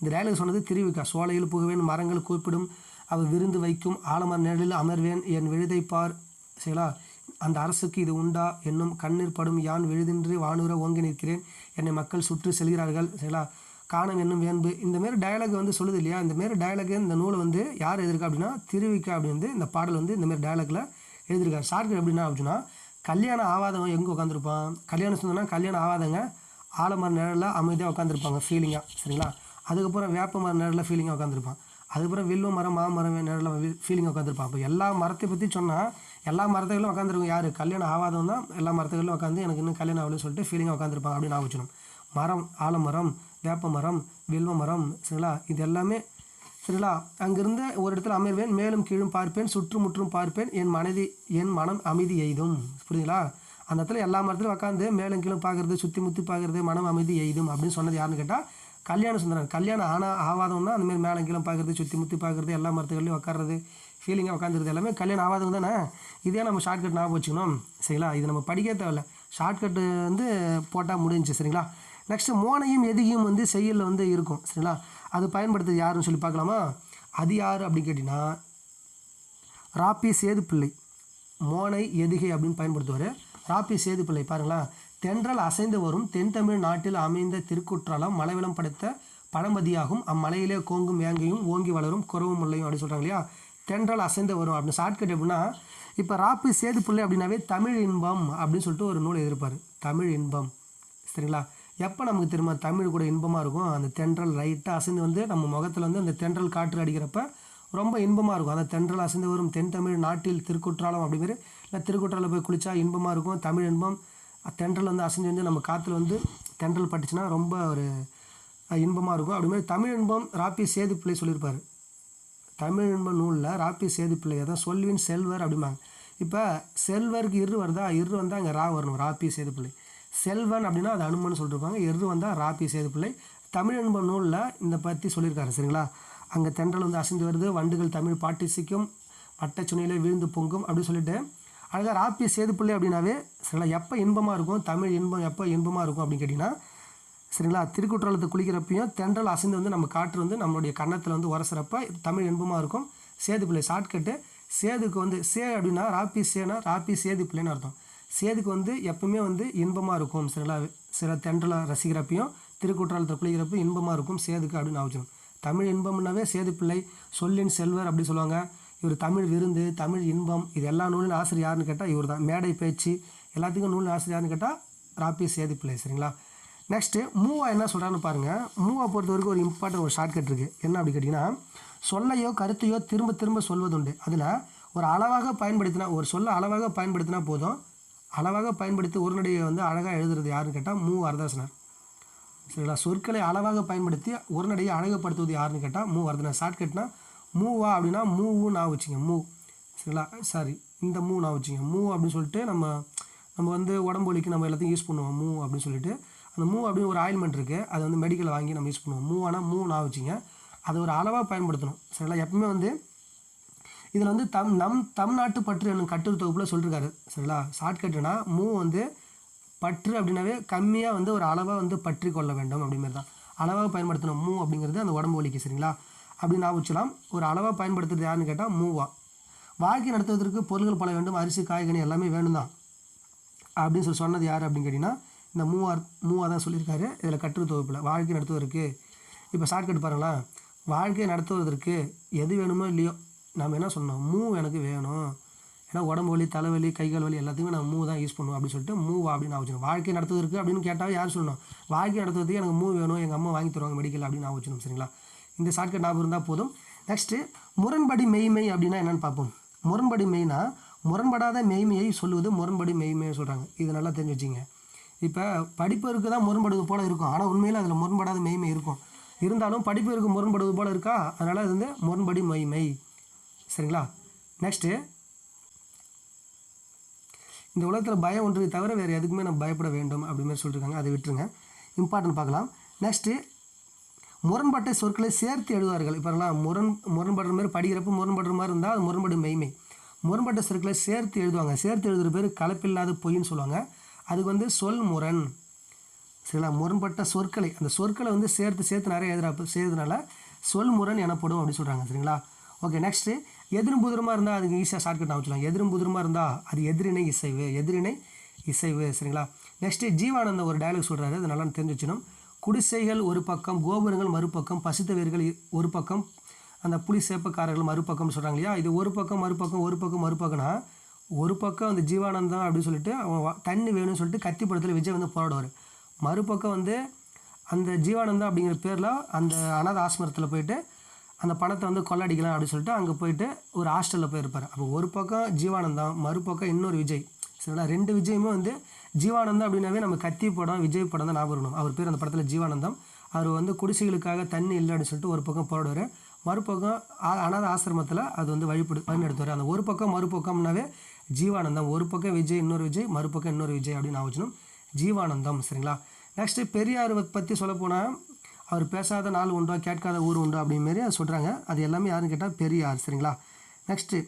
இந்த டயலாக் சொன்னது திருவிக்கா. சோலையில் புகுவேன் மரங்கள் கூப்பிடும் அவர் விருந்து வைக்கும் ஆலமர நிழலில் அமர்வேன் என் விழுதை பார். சரிங்களா? அந்த அரசுக்கு இது உண்டா? என்னும் கண்ணீர் படும் யான் விழுதின்றி வானூர ஓங்கி நிற்கிறேன். என்னை மக்கள் சுற்றி செல்கிறார்கள். சரிங்களா? காணம் என்னும் வேன்பு இந்த மாரி டயலாக் வந்து சொல்லுது இல்லையா? இந்த மாரி டயலாக் இந்த நூலை வந்து யார் எழுதிருக்கா அப்படின்னா திருவிக்கா அப்படி வந்து இந்த பாடல் வந்து இந்த மாதிரி டயலாக்ல எழுதியிருக்காரு. ஷார்ட்கட் எப்படின்னா அப்படின்னா கல்யாணம் ஆகாதவன் எங்கே உட்காந்துருப்பான் கல்யாணம் சொந்தம்னா கல்யாணம் ஆகாதவங்க ஆலமர நிழலில் அமைதியாக உட்காந்துருப்பாங்க ஃபீலிங்காக சரிங்களா? அதுக்கப்புறம் வேப்ப மர நிழலில் ஃபீலிங்காக உட்காந்துருப்பான் அதுக்கப்புறம் வில்வ மரம் மாமரம் நிழலில் ஃபீலிங்காக உட்காந்துருப்பான் அப்போ எல்லா மரத்தை பற்றி சொன்னால் எல்லா மரத்துகளும் உட்காந்துருக்கும் யார்? கல்யாணம் ஆகாதவன் தான் எல்லா மரத்துகளும் உட்காந்து எனக்கு இன்னும் கல்யாணம் ஆகலன்னு சொல்லிட்டு ஃபீலிங்காக உட்காந்துருப்பாங்க அப்படின்னு நான் மரம் ஆலமரம் வேப்ப மரம் வில்வ மரம் சரிங்களா? இது எல்லாமே சரிங்களா? அங்கிருந்த ஒரு இடத்துல அமர்வேன் மேலும் கீழும் பார்ப்பேன் சுற்றுமுற்றும் பார்ப்பேன். என் மனதி என் மனம் அமைதி எய்தும். புரியுதுங்களா? அந்த இடத்துல எல்லா மரத்திலும் உட்காந்து மேலும் கீழும் பார்க்குறது சுற்றி முற்றி பார்க்குறது மனம் அமைதி எய்தும் அப்படின்னு சொன்னது யாருன்னு கேட்டால் கல்யாண சுந்தரன். கல்யாணம் ஆனால் ஆகாதவன்னா அந்தமாரி மேலும் கீழும் பார்க்குறது சுற்றி முற்றி பார்க்குறது எல்லா மரத்துகள்லையும் உட்காறது ஃபீலிங்காக உட்காந்துருது எல்லாமே கல்யாணம் ஆகாதவங்க தானே இதே நம்ம ஷார்ட்கட் ஞாபகம் வச்சுக்கணும். சரிங்களா? இது நம்ம படிக்க தேவையில்ல. ஷார்ட்கட்டு வந்து போட்டால் முடிஞ்சுச்சு. சரிங்களா? நெக்ஸ்ட்டு மோனையும் எதிகையும் வந்து செய்யலில் வந்து இருக்கும். சரிங்களா? அது பயன்படுத்துறது யாருன்னு சொல்லி பார்க்கலாமா? அது யார் அப்படின்னு கேட்டிங்கன்னா ராப்பி சேதுப்பிள்ளை மோனை எதுகை அப்படின்னு பயன்படுத்துவார். ராப்பி சேதுப்பிள்ளை பாருங்களேன் தென்றல் அசைந்து வரும் தென்தமிழ் நாட்டில் அமைந்த திருக்குற்றாலம் மலைவளம் படைத்த பழமதியாகும் அம்மலையிலே கோங்கும் ஏங்கையும் ஓங்கி வளரும் குறவும் முல்லையும் அப்படின்னு சொல்கிறாங்க இல்லையா? தென்றல் அசைந்து வரும் அப்படின்னு ஷார்ட்கட் எப்படின்னா இப்போ ராப்பி சேதுப்பிள்ளை அப்படின்னாவே தமிழ் இன்பம் அப்படின்னு சொல்லிட்டு ஒரு நூல் எதிர்ப்பார் தமிழ் இன்பம். சரிங்களா? எப்போ நமக்கு திரும்ப தமிழ் கூட இன்பமாக இருக்கும். அந்த தென்றல் ரைட்டாக அசைந்து வந்து நம்ம முகத்தில் வந்து அந்த தென்றல் காற்று அடிக்கிறப்ப ரொம்ப இன்பமாக இருக்கும். அந்த தென்றல் அசைந்து வரும் தென் தமிழ் நாட்டில் திருக்குற்றாலம் அப்படிங்கிற இல்லை திருக்குற்றாலம் போய் குளித்தா இன்பமாக இருக்கும். தமிழ் இன்பம். தென்றல் வந்து அசைஞ்சு வந்து நம்ம காற்றுல வந்து தென்றல் பட்டுச்சுன்னா ரொம்ப ஒரு இன்பமாக இருக்கும். அப்படி மாதிரி தமிழ் இன்பம் ராப்பி சேதுப்பிள்ளை சொல்லியிருப்பார். தமிழ் இன்பம் நூலில் ராப்பி சேதுப்பிள்ளை அதான் சொல்வின் செல்வர் அப்படிம்பாங்க. இப்போ செல்வருக்கு இரு வருதா? இரு வந்தால் அங்கே ரா வரணும். ராப்பி சேதுப்பிள்ளை. செல்வன் அப்படின்னா அது அனுமன் சொல்லியிருப்பாங்க எரு வந்தால் ராபி சேதுப்பிள்ளை தமிழ் இன்பம் நூலில் இந்த பற்றி சொல்லியிருக்காரு சரிங்களா? அங்கே தென்றல் வந்து அசைந்து வருது வண்டுகள் தமிழ் பாட்டிசிக்கும் வட்டச்சுனையில் வீழ்ந்து பொங்கும் அப்படின்னு சொல்லிட்டு. அழகாக ராப்பி சேதுப்பிள்ளை அப்படின்னாவே சரிங்களா எப்போ இன்பமாக இருக்கும் தமிழ் இன்பம் எப்போ இன்பமாக இருக்கும் அப்படின்னு கேட்டிங்கன்னா சரிங்களா திருக்குற்றாலத்தை குளிக்கிறப்பையும் தென்றல் அசைந்து வந்து நம்ம காற்று வந்து நம்மளுடைய கன்னத்தில் வந்து உரசுறப்ப தமிழ் இன்பமாக இருக்கும். சேதுப்பிள்ளை ஷார்ட்கட்டு சேதுக்கு வந்து சே அப்படின்னா ராப்பி சேனா ராப்பி சேதுப்பிள்ளைன்னு அர்த்தம். சேதுக்கு வந்து எப்பவுமே வந்து இன்பமாக இருக்கும். சில சில தென்றலை ரசிக்கிறப்பையும் திருக்குற்றாலத்தை குளிக்கிறப்ப இன்பமாக இருக்கும் சேதுக்கு அப்படின்னு ஆச்சணும் தமிழ் இன்பம்னாவே சேதுப்பிள்ளை சொல்லின் செல்வர் அப்படி சொல்லுவாங்க. இவர் தமிழ் விருந்து தமிழ் இன்பம் இது எல்லா நூலின் ஆசிரியர் யாருன்னு கேட்டால் இவர் தான். மேடை பேச்சு எல்லாத்துக்கும் நூலின் ஆசிரியர் யாருன்னு கேட்டால் ராப்பி சேதுப்பிள்ளை சரிங்களா? நெக்ஸ்ட்டு மூவா என்ன சொல்கிறான்னு பாருங்கள் மூவா பொறுத்த வரைக்கும் ஒரு இம்பார்ட்டன்ட் ஒரு ஷார்ட்கட் இருக்குது என்ன அப்படி கேட்டிங்கன்னா சொல்லையோ கருத்தையோ திரும்ப திரும்ப சொல்வதுண்டு. அதில் ஒரு அளவாக பயன்படுத்தினா ஒரு சொல்ல அளவாக பயன்படுத்தினா போதும். அளவாக பயன்படுத்தி உரைநடையை வந்து அழகாக எழுதுறது யாருன்னு கேட்டால் மு. வரதாசனர் சரிங்களா? சொற்களை அளவாக பயன்படுத்தி உரைநடையை அழகுப்படுத்துவது யாருன்னு கேட்டால் மூ. வரதனர் ஷார்ட்கட்னா மூவா அப்படின்னா மூவு நான் வச்சுங்க மூ. சரிங்களா? சாரி இந்த மூ நான் வச்சுங்க. மூ அப்படின்னு சொல்லிட்டு நம்ம நம்ம வந்து உடம்பு வலிக்கு நம்ம எல்லாத்தையும் யூஸ் பண்ணுவோம் மூ அப்படின்னு சொல்லிட்டு. அந்த மூ அப்படின்னு ஒரு ஆயில்மெண்ட் இருக்குது அதை வந்து மெடிக்கலில் வாங்கி நம்ம யூஸ் பண்ணுவோம். மூ ஆனால் மூ நான் வச்சுங்க. அதை ஒரு அளவாக பயன்படுத்தணும். சரிங்களா? எப்பவுமே வந்து இதில் வந்து தம் நம் தமிழ்நாட்டு பற்று என்னும் கட்டுரை தொகுப்பில் சொல்லியிருக்காரு சரிங்களா? ஷார்ட்கட்டுனா மூ வந்து பற்று அப்படின்னாவே கம்மியாக வந்து ஒரு அளவாக வந்து பற்றி கொள்ள வேண்டும் அப்படிங்கிறது தான். அளவாக பயன்படுத்தணும் மூ அப்படிங்கிறது அந்த உடம்பு வலிக்கு சரிங்களா? அப்படி நான் வச்சலாம் ஒரு அளவாக பயன்படுத்துறது யாருன்னு கேட்டால் மூவா. வாழ்க்கை நடத்துவதற்கு பொருள்கள் பல வேண்டும் அரிசி காய்கனி எல்லாமே வேணும் தான். அப்படின்னு சொல்லி சொன்னது யார் அப்படின்னு கேட்டிங்கன்னா இந்த மூவார் மூவா தான் சொல்லியிருக்காரு இதில் கட்டுரை தொகுப்பில். வாழ்க்கை நடத்துவதற்கு இப்போ ஷார்ட்கட் பாருங்களேன். வாழ்க்கையை நடத்துவதற்கு எது வேணுமோ இல்லையோ நம்ம என்ன சொன்னோம் மூ எனக்கு வேணும். ஏன்னா உடம்பு வலி தலைவலி கைகால் வலி எல்லாத்தையுமே நான் மூ தான் யூஸ் பண்ணுவோம் அப்படின்னு சொல்லிட்டு மூவா அப்படின்னு நான் வச்சுக்கணும் வாழ்க்கை நடத்துவதற்கு அப்படின்னு கேட்டால் யார் சொல்லணும்? வாழ்க்கை நடத்துவதற்கு எனக்கு மூ வேணும். எங்கள் அம்மா வாங்கி தருவாங்க மெடிக்கல் அப்படின்னு நான் வச்சுக்கணும் சரிங்களா? இந்த ஷார்ட்கட் ஞாபகம் இருந்தால் போதும். நெக்ஸ்ட்டு முரண்படி மெய்மை அப்படின்னா என்னென்னு பார்ப்போம். முரண்படி மெய்னா முரண்படாத மெய்மையை சொல்லுவது முரண்படி மெய்மையை சொல்கிறாங்க இது நல்லா தெரிஞ்சு வச்சுங்க இப்போ படிப்பருக்கு தான் முரண்படுவது போல் இருக்கும். ஆனால் உண்மையில் அதில் முரண்படாத மெய்மை இருக்கும். இருந்தாலும் படிப்பருக்கு முரண்படுவது போல் இருக்கா? அதனால் அது வந்து முரண்படி மெய்மை. சரிங்களா? நெக்ஸ்ட்டு இந்த உலகத்தில் பயம் ஒன்றை தவிர வேறு எதுக்குமே நம்ம பயப்பட வேண்டும் அப்படிமாரி சொல்லியிருக்காங்க அதை விட்டுருங்க. இம்பார்ட்டன்ட் பார்க்கலாம். நெக்ஸ்ட்டு முரண்பட்ட சொற்களை சேர்த்து எழுதுவார்கள். இப்போலாம் முரண் முரண்படுற மாதிரி படிக்கிறப்ப முரண்படுற மாதிரி இருந்தால் அது முரண்படும் மெய்மை. முரண்பட்ட சொற்களை சேர்த்து எழுதுவாங்க. சேர்த்து எழுதுகிற பேர் கலப்பில்லாத பொய்ன்னு சொல்லுவாங்க. அதுக்கு வந்து சொல் முரண். சரிங்களா? முரண்பட்ட சொற்களை. அந்த சொற்களை வந்து சேர்த்து சேர்த்து நிறைய எழுதுறப்ப செய்யறதுனால சொல் முரண் எனப்படும் அப்படின்னு சொல்கிறாங்க சரிங்களா? ஓகே நெக்ஸ்ட்டு எதிரும் புதிரமாக இருந்தால் அதுக்கு ஈஸியாக ஷார்ட்கட் நான் வச்சுக்கலாம். எதிரும் புதிரமாக இருந்தால் அது எதிரிணை இசைவு எதிரிணை இசைவு சரிங்களா? நெக்ஸ்ட்டு ஜீவானந்த ஒரு டயலாக் சொல்கிறாரு அது நல்லா தெரிஞ்சு வச்சுக்கணும். குடிசைகள் ஒரு பக்கம் கோபுரங்கள் மறுபக்கம் பசித்தவர்கள் இ- ஒரு பக்கம் அந்த புலி சேப்பக்காரர்கள் மறுபக்கம்னு சொல்கிறாங்க இல்லையா? இது ஒரு பக்கம் மறுபக்கம் ஒரு பக்கம் மறுபக்கம்னா ஒரு பக்கம் அந்த ஜீவானந்தம் அப்படின்னு சொல்லிட்டு அவன் தண்ணி வேணும்னு சொல்லிட்டு கத்தி படத்தில் விஜய் வந்து போராடுவார். மறுபக்கம் வந்து அந்த ஜீவானந்தம் அப்படிங்கிற பேரில் அந்த அனாத ஆசிரமத்தில் போயிட்டு அந்த பணத்தை வந்து கொள்ளடிக்கலாம் அப்படின்னு சொல்லிட்டு அங்கே போயிட்டு ஒரு ஹாஸ்டலில் போயிருப்பார். அப்போ ஒரு பக்கம் ஜீவானந்தம் மறுபக்கம் இன்னொரு விஜய். சரிங்களா ரெண்டு விஜயுமே வந்து ஜீவானந்தம் அப்படின்னாவே நம்ம கத்தி படம் விஜய் படம் தான் ஞாபகம் அவர் பேர் அந்த படத்தில் ஜீவானந்தம். அவர் வந்து குடிசைகளுக்காக தண்ணி இல்லை அப்படின்னு சொல்லிட்டு ஒரு பக்கம் போராடுவார். மறுபக்கம் ஆ- அனாத ஆசிரமத்தில் அது வந்து வழிபடு வழிநடத்துவார். அந்த ஒரு பக்கம் மறுபக்கம்னாவே ஜீவானந்தம். ஒரு பக்கம் விஜய் இன்னொரு விஜய் மறுபக்கம் இன்னொரு விஜய் அப்படின்னு ஆகும் ஜீவானந்தம் சரிங்களா? நெக்ஸ்ட்டு பெரியார் பற்றி சொல்லப்போனால் அவர் பேசாத நாள் உண்டா கேட்காத ஊர் உண்டா அப்படின் மாரி சொல்கிறாங்க அது எல்லாமே யாருன்னு கேட்டால் பெரியார் சரிங்களா? நெக்ஸ்ட்டு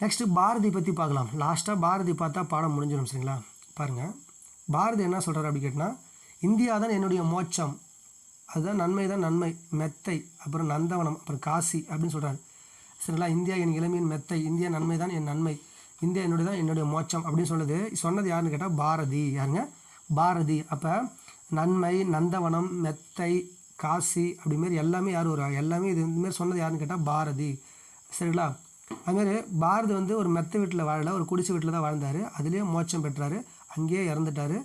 நெக்ஸ்ட்டு பாரதி பற்றி பார்க்கலாம். லாஸ்ட்டாக பாரதி பார்த்தா பாடம் முடிஞ்சிடும் சரிங்களா? பாருங்கள் பாரதி என்ன சொல்கிறார் அப்படி கேட்டால் இந்தியா தான் என்னுடைய மோட்சம். அதுதான் நன்மை தான் நன்மை. மெத்தை அப்புறம் நந்தவனம் அப்புறம் காசி அப்படின்னு சொல்கிறாரு சரிங்களா? இந்தியா என் இளமையின் மெத்தை. இந்தியா நன்மை தான் என் நன்மை. இந்தியா என்னுடைய தான் என்னுடைய மோட்சம் அப்படின்னு சொன்னது சொன்னது யாருன்னு கேட்டால் பாரதி. யாருங்க? பாரதி. அப்போ நன்மை நந்தவனம் மெத்தை காசி அப்படிமாரி எல்லாமே யார் ஒரு எல்லாமே இது இந்தமாரி சொன்னது யாருன்னு கேட்டால் பாரதி. சரிங்களா? அதுமாரி பாரதி வந்து ஒரு மெத்த வீட்டில் வாழல ஒரு குடிசை வீட்டில் தான் வாழ்ந்தார். அதுலேயே மோட்சம் பெற்றார். அங்கேயே இறந்துட்டார்.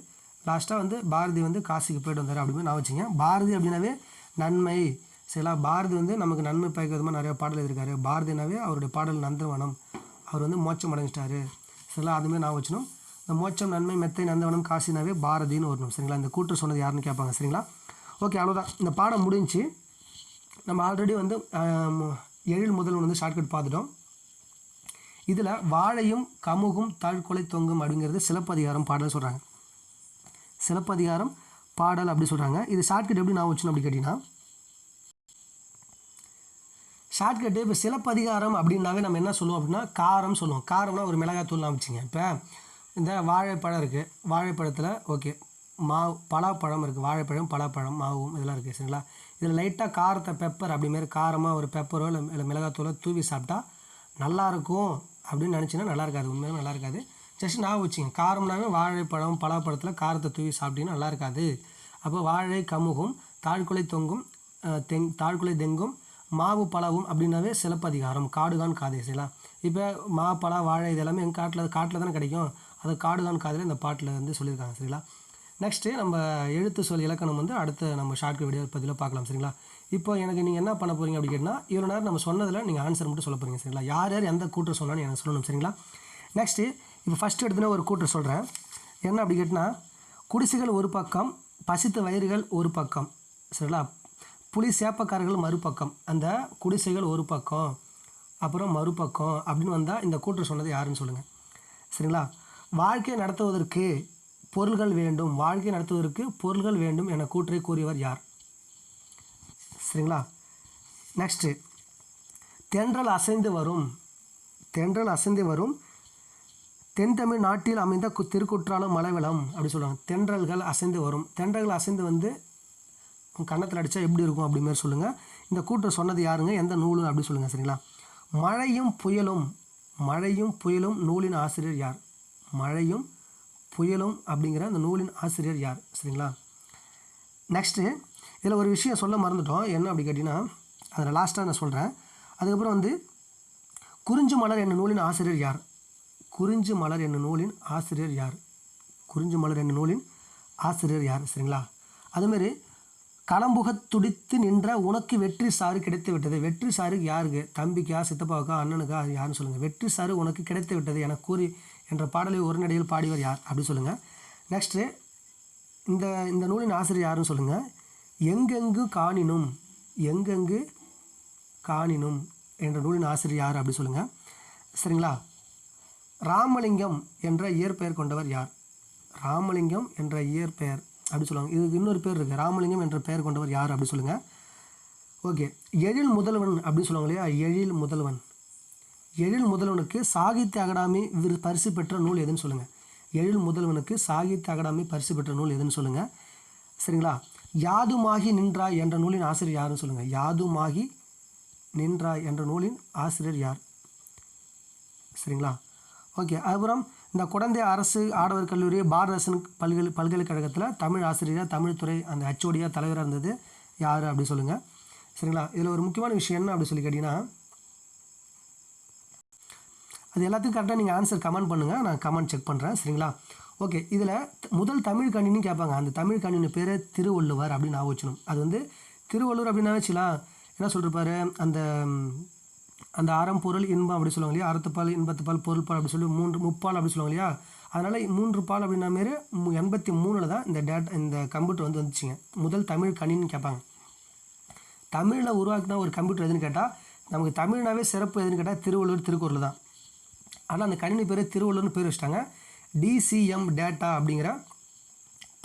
லாஸ்ட்டாக வந்து பாரதி வந்து காசிக்கு போயிட்டு வந்தார் அப்படின்னு நான் வச்சுங்க பாரதி அப்படின்னாவே நன்மை. சரிங்களா? பாரதி வந்து நமக்கு நன்மை பயக்கிற விதமாக நிறையா பாடல் எழுதியிருக்காரு. பாரதினாவே அவருடைய பாடல் நந்தவனம். அவர் வந்து மோட்சம் அடைஞ்சிட்டாரு. சரிங்களா? அதுமாரி நான் வச்சினோம் இந்த மோட்சம் நன்மை மெத்தை நந்தவனம் காசினாவே பாரதின்னு வரணும். சரிங்களா? இந்த கூற்று சொன்னது யாருன்னு கேட்பாங்க சரிங்களா? ஓகே அவ்வளோதான் இந்த பாடம் முடிஞ்சு நம்ம ஆல்ரெடி வந்து எழில் முதல் வந்து ஷார்ட்கட் பார்த்துட்டோம். இதில் வாழையும் கமுகும் தாழ்கொலை தொங்கும் அப்படிங்கிறது சிலப்பதிகாரம் பாடல் சொல்கிறாங்க சிலப்பதிகாரம் பாடல் அப்படி சொல்கிறாங்க இது ஷார்ட்கட் எப்படி நான் வச்சுன்னு அப்படி கேட்டிங்கன்னா ஷார்ட்கட்டு இப்போ சிலப்பதிகாரம் அப்படின்னாவே நம்ம என்ன சொல்லுவோம் அப்படின்னா காரம் சொல்லுவோம். காரம்னா ஒரு மிளகாய் நான் வச்சுங்க இப்போ இந்த வாழைப்பழம் இருக்குது வாழைப்பழத்தில் ஓகே மாவு பலாப்பழம் இருக்குது வாழைப்பழம் பலாப்பழம் மாவும் இதெல்லாம் இருக்குது சரிங்களா? இதில் லைட்டாக காரத்தை பெப்பர் அப்படிமாரி காரமாக ஒரு பெப்பரோ இல்லை இல்லை மிளகாத்தூளோ தூவி சாப்பிட்டா நல்லாயிருக்கும் அப்படின்னு நினச்சின்னா நல்லா இருக்காது. உண்மையிலும் நல்லா இருக்காது. ஜஸ்ட் நான் வச்சுங்க காரம்னாவே வாழைப்பழம் பலாப்பழத்தில் காரத்தை தூவி சாப்பிட்டீங்கன்னா நல்லா இருக்காது. அப்போ வாழை கமுகும் தாழ்குலை தொங்கும் தெங் தாழ்குலை தெங்கும் மாவு பழவும் அப்படின்னாவே சிலப்பதிகாரம் காடுகான் காதை சரிங்களா? இப்போ மா பழம் வாழை இதெல்லாமே எங்கள் காட்டில் காட்டில் தானே கிடைக்கும்? அது காடுதான் காதில் இந்த பாட்டில் வந்து சொல்லியிருக்காங்க சரிங்களா? நெக்ஸ்ட்டு நம்ம எழுத்து சொல் இலக்கணம் வந்து அடுத்த நம்ம ஷார்ட் வீடியோ பதிவில் பார்க்கலாம் சரிங்களா? இப்போ எனக்கு நீங்கள் என்ன பண்ண போகிறீங்க அப்படி கேட்டால் இவ்வளோ நேரம் நம்ம சொன்னதில் நீங்கள் ஆன்சர் மட்டும் சொல்ல போகிறீங்க சரிங்களா? யார் யார் எந்த கூற்று சொன்னாலும் எனக்கு சொல்லணும் சரிங்களா? நெக்ஸ்ட்டு இப்போ ஃபஸ்ட்டு எடுத்துன ஒரு கூற்று சொல்கிறேன் என்ன அப்படி கேட்டால் குடிசைகள் ஒரு பக்கம் பசித்த வயிறுகள் ஒரு பக்கம் சரிங்களா? புலி சேப்பக்காரர்கள் மறுபக்கம் அந்த குடிசைகள் ஒரு பக்கம் அப்புறம் மறுபக்கம் அப்படின்னு வந்தால் இந்த கூற்று சொன்னது யாருன்னு சொல்லுங்கள் சரிங்களா? வாழ்க்கை நடத்துவதற்கு பொருள்கள் வேண்டும். வாழ்க்கை நடத்துவதற்கு பொருள்கள் வேண்டும் என கூற்றை கூறியவர் யார்? சரிங்களா? நெக்ஸ்ட்டு தென்றல் அசைந்து வரும். தென்றல் அசைந்து வரும். தென் தமிழ் நாட்டில் அமைந்த கு திருக்குற்றாலம் மலைவளம் அப்படின்னு சொல்லுவாங்க தென்றல்கள் அசைந்து வரும். தென்றல்கள் அசைந்து வந்து கன்னத்தில் அடித்தா எப்படி இருக்கும் அப்படி மாதிரி சொல்லுங்கள் இந்த கூற்று சொன்னது யாருங்க? எந்த நூலு அப்படின்னு சொல்லுங்கள் சரிங்களா? மழையும் புயலும் மழையும் புயலும் நூலின் ஆசிரியர் யார்? மழையும் புயலும் அப்படிங்கிற அந்த நூலின் ஆசிரியர் யார்? சரிங்களா? நெக்ஸ்ட்டு இதில் ஒரு விஷயம் சொல்ல மறந்துட்டோம். என்ன அப்படி கேட்டிங்கன்னா அதில் லாஸ்ட்டாக நான் சொல்கிறேன் அதுக்கப்புறம் வந்து குறிஞ்சு மலர் என்னும் நூலின் ஆசிரியர் யார்? குறிஞ்சு மலர் என்னும் நூலின் ஆசிரியர் யார்? குறிஞ்சு மலர் என்னும் நூலின் ஆசிரியர் யார்? சரிங்களா? அதுமாரி களம்புகத் துடித்து நின்ற உனக்கு வெற்றி சாறு கிடைத்து விட்டது. வெற்றி சாருக்கு யாருக்கு? தம்பிக்கா சித்தப்பாவுக்கா அண்ணனுக்கா யாருன்னு சொல்லுங்கள் வெற்றி சாறு உனக்கு கிடைத்து விட்டது என கூறி என்ற பாடலை ஒரு நடையில் பாடியவர் யார்? அப்படி சொல்லுங்கள் நெக்ஸ்ட்டு இந்த இந்த நூலின் ஆசிரியர் யாருன்னு சொல்லுங்கள் எங்கெங்கு காணினும் எங்கெங்கு காணினும் என்ற நூலின் ஆசிரியர் யார் அப்படி சொல்லுங்கள் சரிங்களா? ராமலிங்கம் என்ற இயற்பெயர் கொண்டவர் யார்? ராமலிங்கம் என்ற இயற்பெயர் அப்படி சொல்லுவாங்க. இதுக்கு இன்னொரு பேர் இருக்குது ராமலிங்கம் என்ற பெயர் கொண்டவர் யார் அப்படி சொல்லுங்கள் ஓகே எழில் முதல்வன் அப்படின்னு சொல்லுவாங்க இல்லையா? எழில் முதல்வன். எழில் முதல்வனுக்கு சாகித்ய அகாடமி விரு பரிசு பெற்ற நூல் எதுன்னு சொல்லுங்கள் எழில் முதல்வனுக்கு சாகித்ய அகாடமி பரிசு பெற்ற நூல் எதுன்னு சொல்லுங்கள் சரிங்களா? யாதுமாகி நின்றாய் என்ற நூலின் ஆசிரியர் யாருன்னு சொல்லுங்கள் யாதுமாகி நின்றாய் என்ற நூலின் ஆசிரியர் யார்? சரிங்களா? ஓகே அதுக்கப்புறம் இந்த குழந்தை அரசு ஆடவர் கல்லூரி பாரதரசன் பல்கலை பல்கலைக்கழகத்தில் தமிழ் ஆசிரியராக தமிழ் துறை அந்த ஹெச்ஓடியாக தலைவராக இருந்தது. யார் அப்படி சொல்லுங்கள் சரிங்களா? இதில் ஒரு முக்கியமான விஷயம் என்ன அப்படி சொல்லி கேட்டிங்கன்னா அது எல்லாத்துக்கும் கரெக்டாக நீங்கள் ஆன்சர் கமெண்ட் பண்ணுங்கள் நான் கமெண்ட் செக் பண்ணுறேன் சரிங்களா? ஓகே இதில் முதல் தமிழ் கணினி கேட்பாங்க அந்த தமிழ் கணினி பேர் திருவள்ளுவர் அப்படின்னு நான் அது வந்து திருவள்ளுவர் அப்படின்னா வச்சுலாம் என்ன சொல்லிருப்பாரு? அந்த அந்த அறம் பொருள் இன்பம் அப்படி சொல்லுவாங்க இல்லையா? அறத்துப்பால் இன்பத்துப்பால் பொருள்பால் அப்படி சொல்லி மூன்று முப்பால் அப்படி சொல்லுவாங்க இல்லையா? அதனால் மூன்று பால் அப்படின்னா மாரி மு- எண்பத்தி மூணில் தான் இந்த டேட் இந்த கம்ப்யூட்டர் வந்து வந்துச்சுங்க. முதல் தமிழ் கணின்னு கேட்பாங்க தமிழில் உருவாக்கின ஒரு கம்ப்யூட்டர் எதுன்னு கேட்டால் நமக்கு தமிழ்னாவே சிறப்பு எதுன்னு கேட்டால் திருவள்ளுவர் திருக்குறள் தான். ஆனால் அந்த கணினி பேர் திருவள்ளுவர்னு பேர் வச்சிட்டாங்க. டிசிஎம் டேட்டா அப்படிங்கிற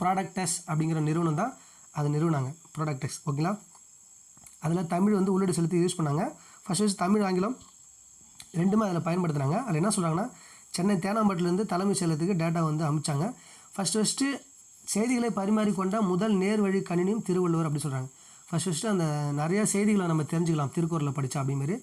ப்ராடக்டஸ் அப்படிங்கிற நிறுவனம் தான் அது நிறுவனாங்க ப்ராடக்டஸ் ஓகேங்களா அதில் தமிழ் வந்து உள்ளீடு செலுத்தி யூஸ் பண்ணாங்க. ஃபஸ்ட் ஃபஸ்ட் தமிழ் ஆங்கிலம் ரெண்டுமே அதில் பயன்படுத்துனாங்க. அதில் என்ன சொல்கிறாங்கன்னா சென்னை தேனாம்பேட்டிலேருந்து தலைமை செயலத்துக்கு டேட்டா வந்து அமிச்சாங்க. ஃபஸ்ட் ஃபஸ்ட்டு செய்திகளை பரிமாறிக்கொண்ட முதல் நேர்வழி கணினியும் திருவள்ளுவர் அப்படி சொல்கிறாங்க ஃபஸ்ட் ஃபஸ்ட்டு அந்த நிறையா செய்திகளை நம்ம தெரிஞ்சுக்கலாம். திருக்குறளில் படித்தா அப்படிமாரி.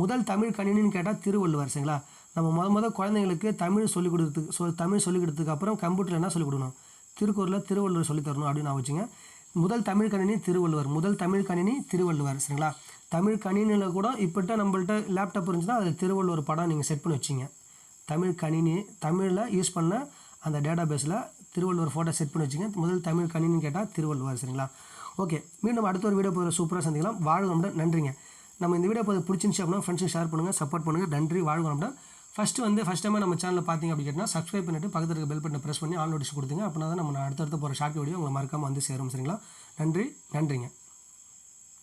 முதல் தமிழ் கணினின்னு கேட்டால் திருவள்ளுவர் சரிங்களா? நம்ம முத முத குழந்தைங்களுக்கு தமிழ் சொல்லிக் கொடுத்துக்கு சொ தமிழ் சொல்லிக் கொடுத்ததுக்கு அப்புறம் கம்ப்யூட்டர் என்ன சொல்லிக் கொடுக்கணும்? திருக்குறளில் திருவள்ளுவர் சொல்லித் தரணும் அப்படின்னு நான் வச்சுங்க. முதல் தமிழ் கணினி திருவள்ளுவர். முதல் தமிழ் கணினி திருவள்ளுவர். சரிங்களா? தமிழ் கணினியில் கூட இப்போட்ட நம்மள்ட்ட லேப்டாப் இருந்துச்சுன்னா அதில் திருவள்ளுவர் படம் நீங்கள் செட் பண்ணி வச்சிங்க. தமிழ் கணினி தமிழில் யூஸ் பண்ண அந்த டேட்டா பேஸில் திருவள்ளுவர் ஃபோட்டோ செட் பண்ணி வச்சுங்க. முதல் தமிழ் கணினின்னு கேட்டால் திருவள்ளுவர். சரிங்களா? ஓகே மீண்டும் அடுத்த ஒரு வீடியோ போகிற சூப்பராக சந்திக்கலாம். வாழ்க நன்றிங்க. நம்ம இந்த வீடியோ போது பிடிச்சிருந்துச்சு அப்படின்னா ஃப்ரெண்ட்ஸுக்கு ஷேர் பண்ணுங்கள் சப்போர்ட் பண்ணுங்கள் நன்றி. வாழ்க ஃபஸ்ட்டு வந்து ஃபஸ்ட் டைம் நம்ம சேனலில் பார்த்தீங்க அப்படி கேட்டால் சப்ஸ்கிரைப் பண்ணிட்டு பக்கத்தில் இருக்க பெல் பட்டனை ப்ரெஸ் பண்ணி ஆல் நோட்டிஸ் கொடுத்துங்க அப்படின்னா தான் நம்ம அடுத்தடுத்து போகிற ஷார்ட் வீடியோ உங்களை மறக்காமல் வந்து சேரும் சரிங்களா? நன்றி நன்றிங்க.